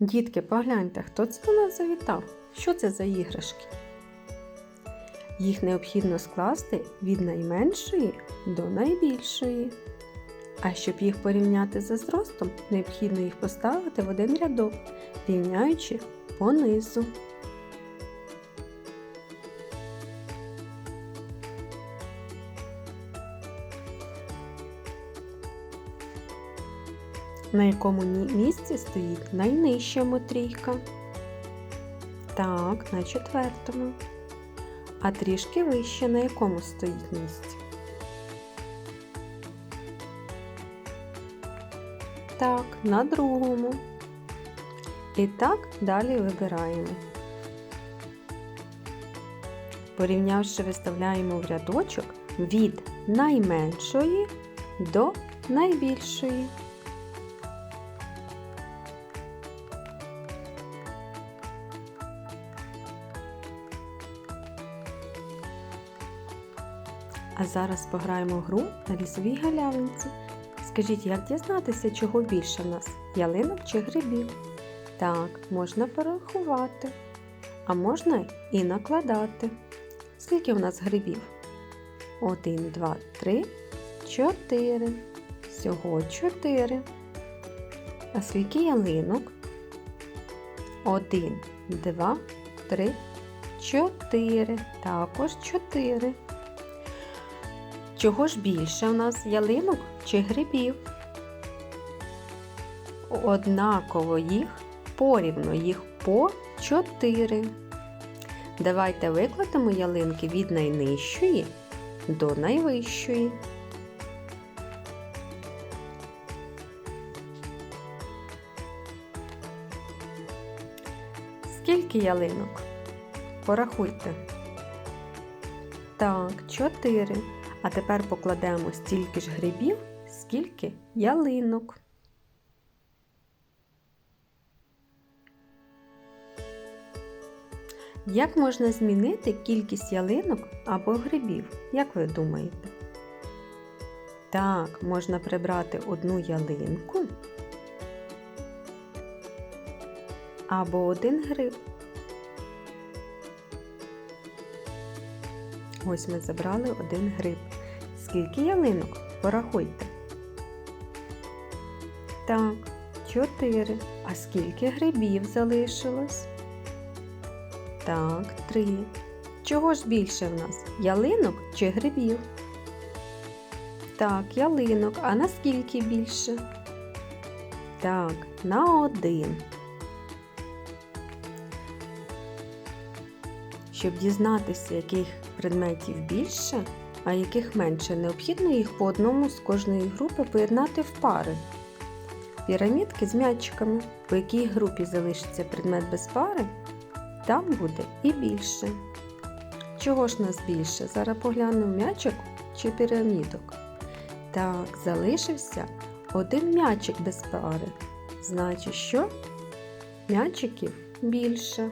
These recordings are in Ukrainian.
Дітки, погляньте, хто це до нас завітав? Що це за іграшки? Їх необхідно скласти від найменшої до найбільшої. А щоб їх порівняти за зростом, необхідно їх поставити в один рядок, рівняючи понизу. На якому місці стоїть найнижча мотрійка? Так, на четвертому. А трішки вище на якому стоїть місці? Так, на другому. І так далі вибираємо. Порівнявши, виставляємо в рядочок від найменшої до найбільшої. А зараз пограємо в гру на лісовій галявинці. Скажіть, як дізнатися, чого більше в нас ялинок чи грибів? Так, можна порахувати, а можна і накладати. Скільки у нас грибів? Один, два, три, чотири. Всього чотири. А скільки ялинок? Один, два, три, чотири. Також чотири. Чого ж більше у нас ялинок чи грибів? Однаково їх порівно їх по 4. Давайте викладемо ялинки від найнижчої до найвищої. Скільки ялинок? Порахуйте. Так, 4. А тепер покладемо стільки ж грибів, скільки ялинок. Як можна змінити кількість ялинок або грибів? Як ви думаєте? Так, можна прибрати одну ялинку або один гриб. Ось ми забрали один гриб. Скільки ялинок? Порахуйте. Так, чотири. А скільки грибів залишилось? Так, три. Чого ж більше в нас? Ялинок чи грибів? Так, ялинок. А наскільки більше? Так, на один. Щоб дізнатися, яких предметів більше, а яких менше, необхідно їх по одному з кожної групи поєднати в пари. Пірамідки з м'ячиками, по якій групі залишиться предмет без пари, там буде і більше. Чого ж нас більше? Зараз поглянемо м'ячик чи пірамідок. Так, залишився один м'ячик без пари. Значить, що м'ячиків більше.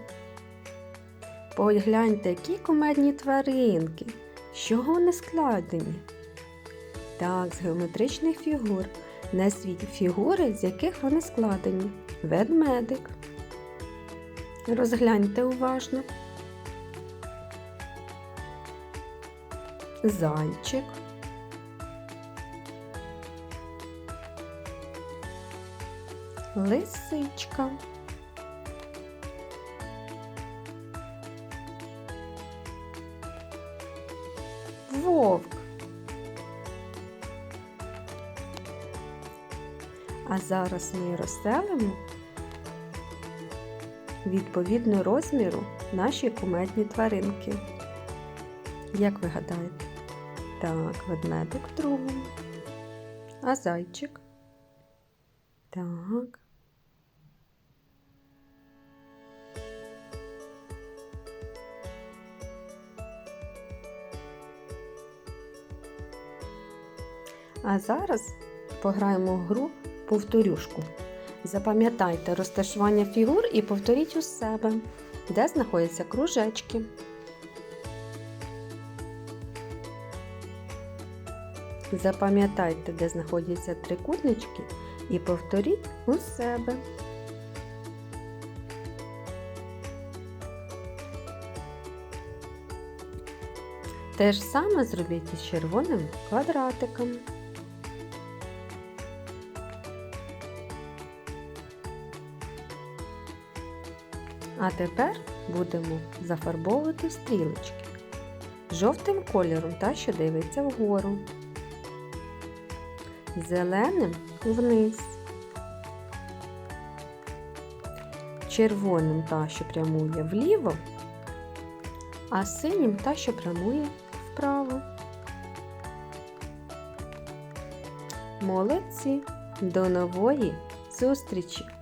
Погляньте, які кумедні тваринки. З чого вони складені? Так, з геометричних фігур. Назвіть фігури, з яких вони складені. Ведмедик. Розгляньте уважно. Зайчик. Лисичка. А зараз ми розселимо відповідно розміру наші кумедні тваринки. Як ви гадаєте? Так, ведмедик в другому. А зайчик? Так. А зараз пограємо в гру повторюшку. Запам'ятайте розташування фігур і повторіть у себе, де знаходяться кружечки. Запам'ятайте, де знаходяться трикутнички, і повторіть у себе. Те ж саме зробіть із червоним квадратиком. А тепер будемо зафарбовувати стрілочки жовтим кольором та що дивиться вгору, зеленим вниз, червоним та що прямує вліво, а синім та що прямує вправо. Молодці! До нової зустрічі!